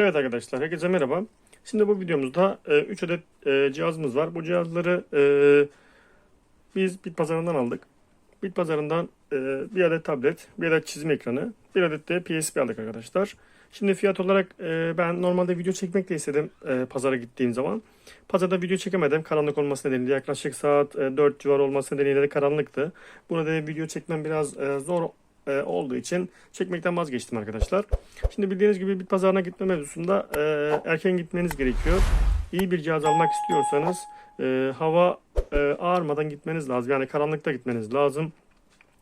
Evet arkadaşlar herkese merhaba. Şimdi bu videomuzda 3 adet e, cihazımız var. Bu cihazları e, biz bit pazarından aldık. Bit pazarından e, bir adet tablet, bir adet çizim ekranı, bir adet de PSP aldık arkadaşlar. Şimdi fiyat olarak e, ben normalde video çekmek de istedim e, pazara gittiğim zaman. Pazarda video çekemedim karanlık olması nedeniyle. Yaklaşık saat e, 4 civar olması nedeniyle de karanlıktı. Buna da video çekmem biraz e, zor e, olduğu için çekmekten vazgeçtim arkadaşlar. Şimdi bildiğiniz gibi bit pazarına gitme mevzusunda e, erken gitmeniz gerekiyor. İyi bir cihaz almak istiyorsanız e, hava e, ağarmadan gitmeniz lazım. Yani karanlıkta gitmeniz lazım.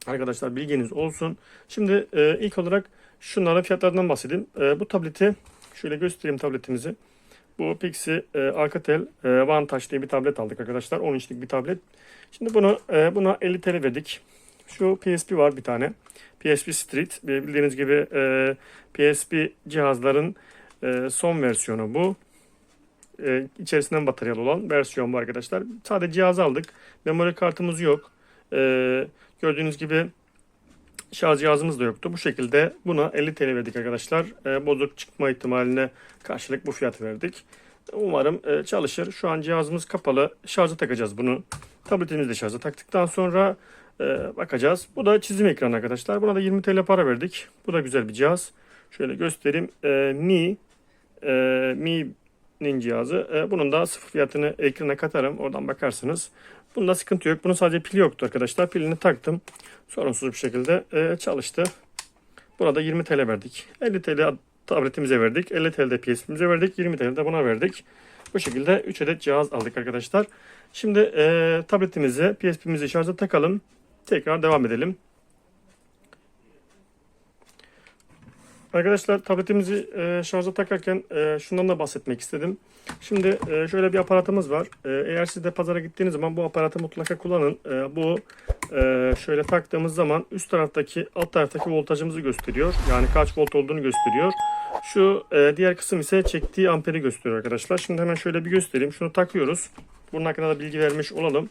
Arkadaşlar bilginiz olsun. Şimdi e, ilk olarak şunların fiyatlarından bahsedeyim. E, bu tableti şöyle göstereyim tabletimizi. Bu Pixie e, Alcatel e, Touch diye bir tablet aldık arkadaşlar. 10 inçlik bir tablet. Şimdi bunu e, buna 50 TL verdik. Şu PSP var bir tane. PSP Street. Bildiğiniz gibi e, PSP cihazların e, son versiyonu bu. E, içerisinden bataryalı olan versiyon bu arkadaşlar. Sadece cihaz aldık. Memori kartımız yok. E, gördüğünüz gibi şarj cihazımız da yoktu. Bu şekilde buna 50 TL verdik arkadaşlar. E, bozuk çıkma ihtimaline karşılık bu fiyatı verdik. Umarım e, çalışır. Şu an cihazımız kapalı. Şarja takacağız bunu. Tabletimizi de şarja taktıktan sonra e, bakacağız. Bu da çizim ekranı arkadaşlar. Buna da 20 TL para verdik. Bu da güzel bir cihaz. Şöyle göstereyim. E, Mi e, Mi'nin cihazı. E, bunun da sıfır fiyatını ekrana katarım. Oradan bakarsınız. Bunda sıkıntı yok. Bunun sadece pili yoktu arkadaşlar. Pilini taktım. Sorunsuz bir şekilde e, çalıştı. Buna da 20 TL verdik. 50 TL tabletimize verdik. 50 TL de PSP'mize verdik. 20 TL de buna verdik. Bu şekilde 3 adet cihaz aldık arkadaşlar. Şimdi e, tabletimizi, PSP'mizi şarja takalım. Tekrar devam edelim. Arkadaşlar tabletimizi e, şarja takarken e, şundan da bahsetmek istedim. Şimdi e, şöyle bir aparatımız var. E, eğer siz de pazara gittiğiniz zaman bu aparatı mutlaka kullanın. E, bu e, şöyle taktığımız zaman üst taraftaki alt taraftaki voltajımızı gösteriyor. Yani kaç volt olduğunu gösteriyor. Şu e, diğer kısım ise çektiği amperi gösteriyor arkadaşlar. Şimdi hemen şöyle bir göstereyim. Şunu takıyoruz. Bunun hakkında da bilgi vermiş olalım.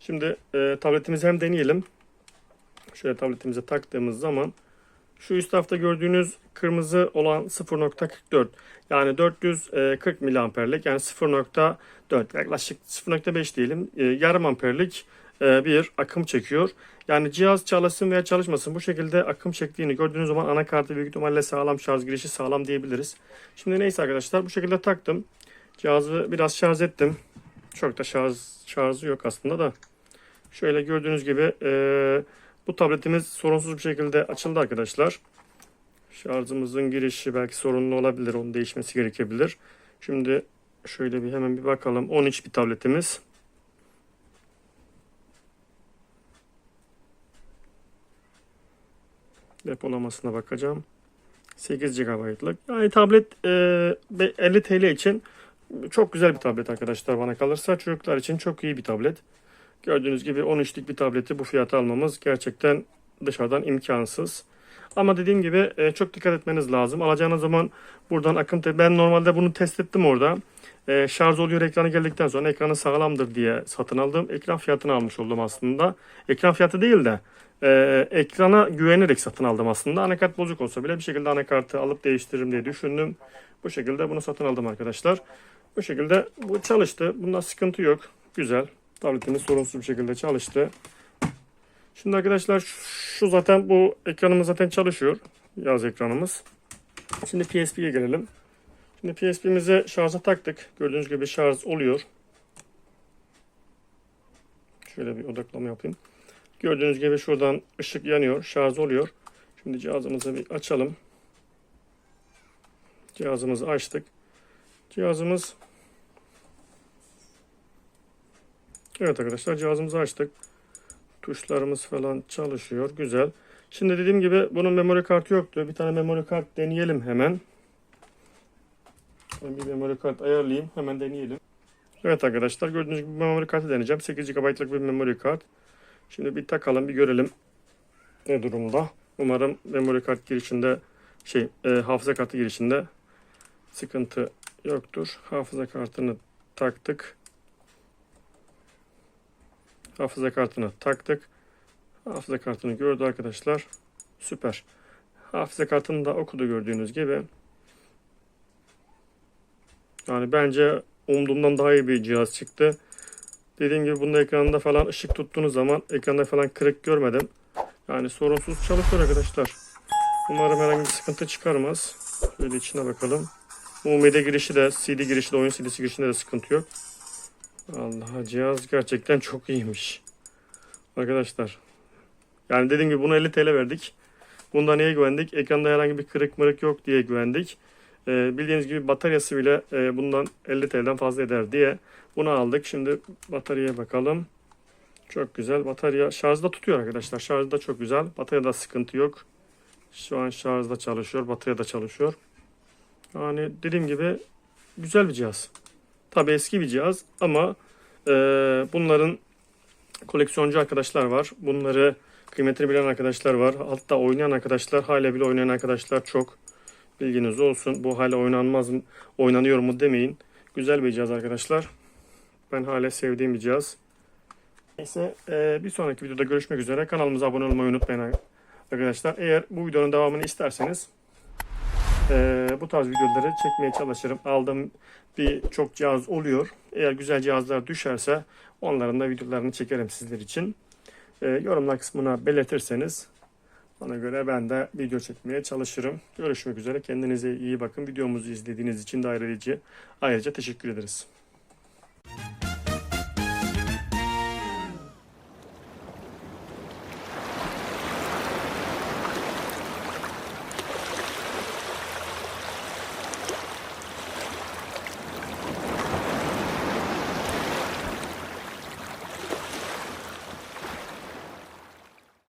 Şimdi e, tabletimizi hem deneyelim. Şöyle tabletimize taktığımız zaman şu üst tarafta gördüğünüz kırmızı olan 0.44 yani 440 miliamperlik yani 0.4 yaklaşık 0.5 diyelim e, yarım amperlik e, bir akım çekiyor. Yani cihaz çalışsın veya çalışmasın bu şekilde akım çektiğini gördüğünüz zaman anakartı büyük ihtimalle sağlam şarj girişi sağlam diyebiliriz. Şimdi neyse arkadaşlar bu şekilde taktım. Cihazı biraz şarj ettim. Çok da şarj şarjı yok aslında da. Şöyle gördüğünüz gibi e, bu tabletimiz sorunsuz bir şekilde açıldı arkadaşlar. Şarjımızın girişi belki sorunlu olabilir. Onun değişmesi gerekebilir. Şimdi şöyle bir hemen bir bakalım. 10 inç bir tabletimiz. Depolamasına bakacağım. 8 GB'lık. Yani tablet e, 50 TL için çok güzel bir tablet arkadaşlar bana kalırsa. Çocuklar için çok iyi bir tablet. Gördüğünüz gibi 13'lük bir tableti bu fiyata almamız gerçekten dışarıdan imkansız. Ama dediğim gibi e, çok dikkat etmeniz lazım. Alacağınız zaman buradan akıntı ben normalde bunu test ettim orada. E, şarj oluyor ekranı geldikten sonra ekranı sağlamdır diye satın aldım. Ekran fiyatını almış oldum aslında. Ekran fiyatı değil de e, ekrana güvenerek satın aldım aslında. Anakart bozuk olsa bile bir şekilde anakartı alıp değiştiririm diye düşündüm. Bu şekilde bunu satın aldım arkadaşlar. Bu şekilde bu çalıştı. Bunda sıkıntı yok. Güzel. Tabletimiz sorunsuz bir şekilde çalıştı. Şimdi arkadaşlar şu zaten bu ekranımız zaten çalışıyor. Yaz ekranımız. Şimdi PSP'ye gelelim. Şimdi PSP'mize şarja taktık. Gördüğünüz gibi şarj oluyor. Şöyle bir odaklama yapayım. Gördüğünüz gibi şuradan ışık yanıyor. Şarj oluyor. Şimdi cihazımızı bir açalım. Cihazımızı açtık. Cihazımız Evet arkadaşlar cihazımızı açtık. Tuşlarımız falan çalışıyor. Güzel. Şimdi dediğim gibi bunun memory kartı yoktu. Bir tane memory kart deneyelim hemen. Ben bir memory kart ayarlayayım. Hemen deneyelim. Evet arkadaşlar gördüğünüz gibi memory kartı deneyeceğim. 8 GB'lık bir memory kart. Şimdi bir takalım bir görelim ne durumda. Umarım memory kart girişinde şey e, hafıza kartı girişinde sıkıntı yoktur. Hafıza kartını taktık. Hafıza kartını taktık. Hafıza kartını gördü arkadaşlar. Süper. Hafıza kartını da okudu gördüğünüz gibi. Yani bence umduğumdan daha iyi bir cihaz çıktı. Dediğim gibi bunda ekranında falan ışık tuttuğunuz zaman ekranda falan kırık görmedim. Yani sorunsuz çalışıyor arkadaşlar. Umarım herhangi bir sıkıntı çıkarmaz. Şöyle içine bakalım. UMD girişi de, CD girişi de, oyun CD'si girişinde de sıkıntı yok. Allah cihaz gerçekten çok iyiymiş. Arkadaşlar. Yani dediğim gibi bunu 50 TL verdik. Bunda niye güvendik? Ekranda herhangi bir kırık mırık yok diye güvendik. Ee, bildiğiniz gibi bataryası bile e, bundan 50 TL'den fazla eder diye bunu aldık. Şimdi bataryaya bakalım. Çok güzel. Batarya şarjda tutuyor arkadaşlar. Şarjda çok güzel. Bataryada sıkıntı yok. Şu an şarjda çalışıyor. Batarya da çalışıyor. Yani dediğim gibi güzel bir cihaz. Tabi eski bir cihaz ama e, bunların koleksiyoncu arkadaşlar var. Bunları kıymetini bilen arkadaşlar var. Hatta oynayan arkadaşlar, hala bile oynayan arkadaşlar çok. Bilginiz olsun. Bu hala oynanmaz mı, oynanıyor mu demeyin. Güzel bir cihaz arkadaşlar. Ben hala sevdiğim bir cihaz. Neyse e, bir sonraki videoda görüşmek üzere. Kanalımıza abone olmayı unutmayın arkadaşlar. Eğer bu videonun devamını isterseniz e, bu tarz videoları çekmeye çalışırım. Aldığım bir çok cihaz oluyor. Eğer güzel cihazlar düşerse onların da videolarını çekerim sizler için. E, yorumlar kısmına belirtirseniz ona göre ben de video çekmeye çalışırım. Görüşmek üzere. Kendinize iyi bakın. Videomuzu izlediğiniz için de ayrıca, ayrıca teşekkür ederiz.